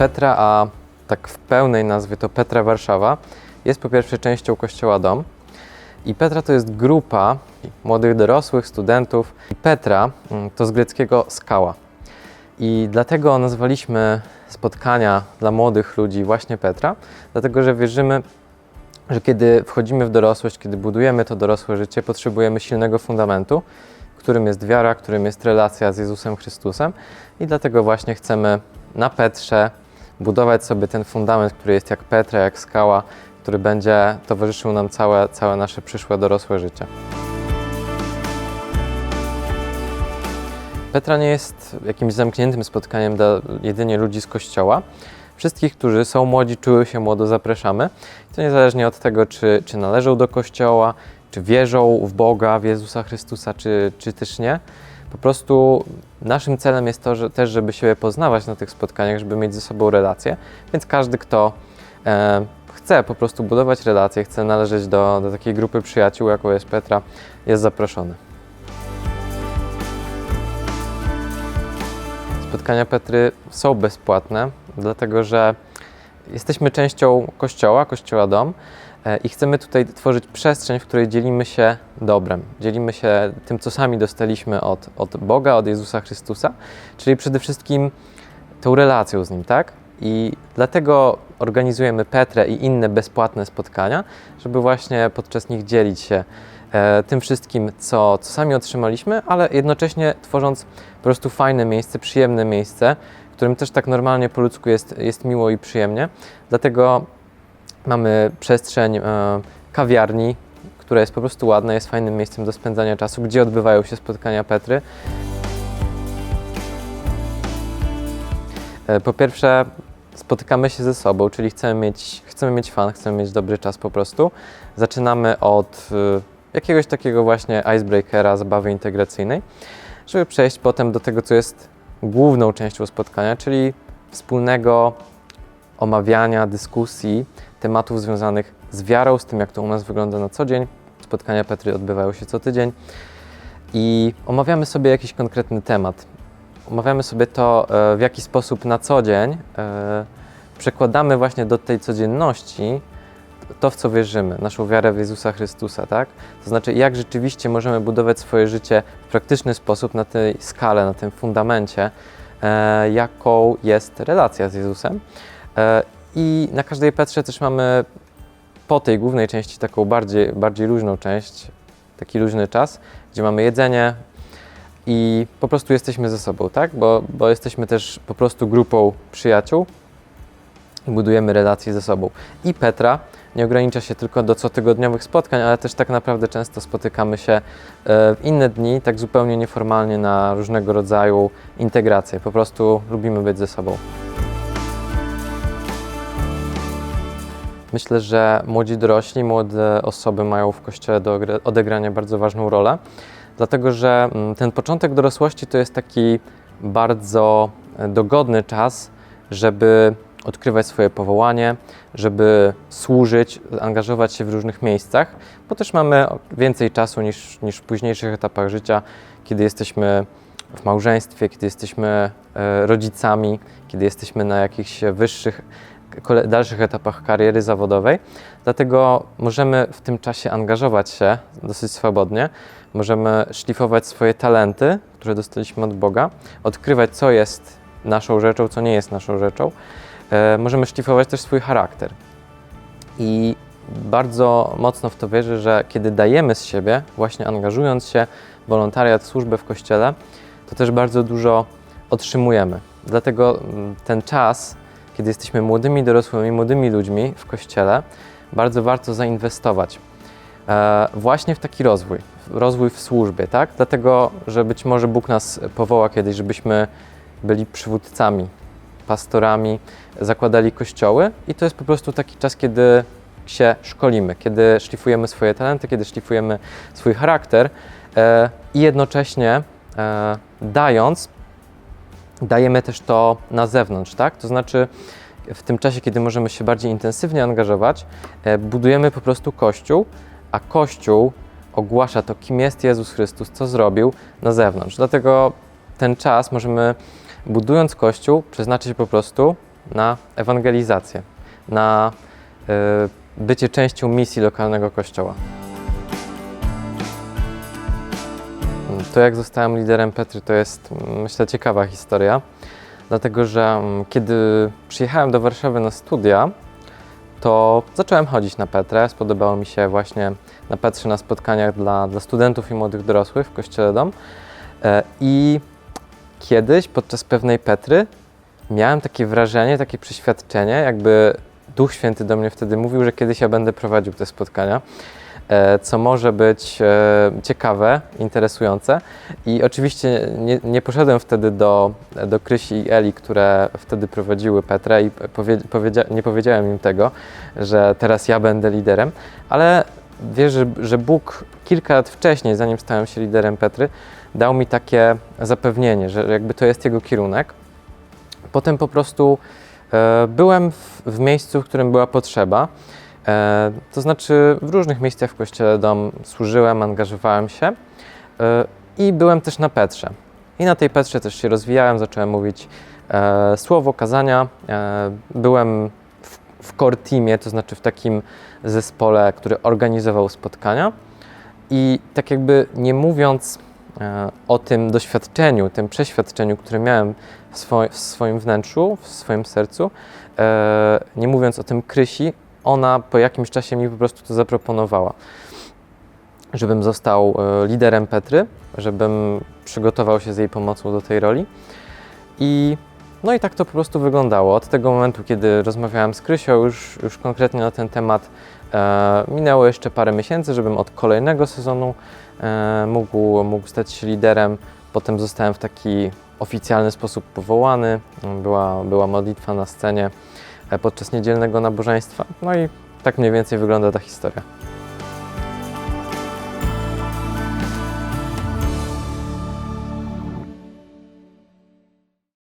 Petra, a tak w pełnej nazwie to Petra Warszawa, jest po pierwsze częścią Kościoła Dom. I Petra to jest grupa młodych dorosłych, studentów. I Petra mm, to z greckiego skała. I dlatego nazwaliśmy spotkania dla młodych ludzi właśnie Petra, dlatego że wierzymy, że kiedy wchodzimy w dorosłość, kiedy budujemy to dorosłe życie, potrzebujemy silnego fundamentu, którym jest wiara, którym jest relacja z Jezusem Chrystusem i dlatego właśnie chcemy na Petrze budować sobie ten fundament, który jest jak Petra, jak skała, który będzie towarzyszył nam całe, całe nasze przyszłe dorosłe życie. Petra nie jest jakimś zamkniętym spotkaniem dla jedynie ludzi z kościoła. Wszystkich, którzy są młodzi, czują się młodo, zapraszamy. To niezależnie od tego, czy, czy należą do kościoła, czy wierzą w Boga, w Jezusa Chrystusa, czy, czy też nie. Po prostu naszym celem jest to, że też, żeby siebie poznawać na tych spotkaniach, żeby mieć ze sobą relacje. Więc każdy, kto e, chce po prostu budować relacje, chce należeć do, do takiej grupy przyjaciół, jaką jest Petra, jest zaproszony. Spotkania Petry są bezpłatne, dlatego że jesteśmy częścią Kościoła, Kościoła Dom i chcemy tutaj tworzyć przestrzeń, w której dzielimy się dobrem. Dzielimy się tym, co sami dostaliśmy od, od Boga, od Jezusa Chrystusa, czyli przede wszystkim tą relacją z Nim, tak? I dlatego organizujemy Petrę i inne bezpłatne spotkania, żeby właśnie podczas nich dzielić się e, tym wszystkim, co, co sami otrzymaliśmy, ale jednocześnie tworząc po prostu fajne miejsce, przyjemne miejsce, którym też tak normalnie po ludzku jest, jest miło i przyjemnie. Dlatego mamy przestrzeń e, kawiarni, która jest po prostu ładna, jest fajnym miejscem do spędzania czasu, gdzie odbywają się spotkania Petry. E, Po pierwsze, spotykamy się ze sobą, czyli chcemy mieć, chcemy mieć fan, chcemy mieć dobry czas po prostu. Zaczynamy od y, jakiegoś takiego właśnie icebreakera, zabawy integracyjnej, żeby przejść potem do tego, co jest główną częścią spotkania, czyli wspólnego omawiania, dyskusji tematów związanych z wiarą, z tym, jak to u nas wygląda na co dzień. Spotkania Petry odbywają się co tydzień i omawiamy sobie jakiś konkretny temat. Omawiamy sobie to, e, w jaki sposób na co dzień e, przekładamy właśnie do tej codzienności to, w co wierzymy, naszą wiarę w Jezusa Chrystusa, tak? To znaczy, jak rzeczywiście możemy budować swoje życie w praktyczny sposób na tej skale, na tym fundamencie, e, jaką jest relacja z Jezusem. I na każdej Petrze też mamy po tej głównej części taką bardziej, bardziej luźną część, taki luźny czas, gdzie mamy jedzenie i po prostu jesteśmy ze sobą, tak? Bo, bo jesteśmy też po prostu grupą przyjaciół i budujemy relacje ze sobą. I Petra nie ogranicza się tylko do cotygodniowych spotkań, ale też tak naprawdę często spotykamy się e, w inne dni, tak zupełnie nieformalnie na różnego rodzaju integracje. Po prostu lubimy być ze sobą. Myślę, że młodzi dorośli, młode osoby mają w kościele do odegrania bardzo ważną rolę, dlatego że mm, ten początek dorosłości to jest taki bardzo e, dogodny czas, żeby odkrywać swoje powołanie, żeby służyć, angażować się w różnych miejscach, bo też mamy więcej czasu niż, niż w późniejszych etapach życia, kiedy jesteśmy w małżeństwie, kiedy jesteśmy e, rodzicami, kiedy jesteśmy na jakichś wyższych, dalszych etapach kariery zawodowej. Dlatego możemy w tym czasie angażować się dosyć swobodnie, możemy szlifować swoje talenty, które dostaliśmy od Boga, odkrywać, co jest naszą rzeczą, co nie jest naszą rzeczą. E, możemy szlifować też swój charakter. I bardzo mocno w to wierzę, że kiedy dajemy z siebie, właśnie angażując się w wolontariat, w służbę w kościele, to też bardzo dużo otrzymujemy. Dlatego mm, ten czas, kiedy jesteśmy młodymi, dorosłymi, młodymi ludźmi w kościele, bardzo warto zainwestować e, właśnie w taki rozwój, rozwój w służbie, tak? Dlatego, że być może Bóg nas powoła kiedyś, żebyśmy byli przywódcami, pastorami, zakładali kościoły i to jest po prostu taki czas, kiedy się szkolimy, kiedy szlifujemy swoje talenty, kiedy szlifujemy swój charakter e, i jednocześnie e, dając, dajemy też to na zewnątrz, tak? To znaczy w tym czasie, kiedy możemy się bardziej intensywnie angażować, e, budujemy po prostu Kościół, a Kościół ogłasza to, kim jest Jezus Chrystus, co zrobił na zewnątrz. Dlatego ten czas możemy, budując Kościół, przeznaczyć po prostu na ewangelizację, na y, bycie częścią misji lokalnego kościoła. To, jak zostałem liderem Petry, to jest mm, myślę ciekawa historia, dlatego że mm, kiedy przyjechałem do Warszawy na studia, to zacząłem chodzić na Petrę. Spodobało mi się właśnie na Petrze na spotkaniach dla, dla studentów i młodych dorosłych w Kościele Dom. E, I kiedyś podczas pewnej Petry miałem takie wrażenie, takie przeświadczenie, jakby Duch Święty do mnie wtedy mówił, że kiedyś ja będę prowadził te spotkania, co może być e, ciekawe, interesujące. I oczywiście nie, nie poszedłem wtedy do, do Krysi i Eli, które wtedy prowadziły Petrę i powie, powiedzia, nie powiedziałem im tego, że teraz ja będę liderem, ale wiesz, że, że Bóg kilka lat wcześniej, zanim stałem się liderem Petry, dał mi takie zapewnienie, że jakby to jest jego kierunek. Potem po prostu e, byłem w, w miejscu, w którym była potrzeba. E, to znaczy w różnych miejscach w kościele dom służyłem, angażowałem się e, i byłem też na Petrze. I na tej Petrze też się rozwijałem, zacząłem mówić e, słowo, kazania. E, byłem w, w core teamie, to znaczy w takim zespole, który organizował spotkania. I tak jakby nie mówiąc e, o tym doświadczeniu, tym przeświadczeniu, które miałem w, w swoim wnętrzu, w swoim sercu, e, nie mówiąc o tym Krysi, ona po jakimś czasie mi po prostu to zaproponowała, żebym został e, liderem Petry, żebym przygotował się z jej pomocą do tej roli. I no i tak to po prostu wyglądało. Od tego momentu, kiedy rozmawiałem z Krysią już, już konkretnie na ten temat, e, minęło jeszcze parę miesięcy, żebym od kolejnego sezonu e, mógł, mógł stać się liderem. Potem zostałem w taki oficjalny sposób powołany. Była, była modlitwa na scenie podczas niedzielnego nabożeństwa. No i tak mniej więcej wygląda ta historia.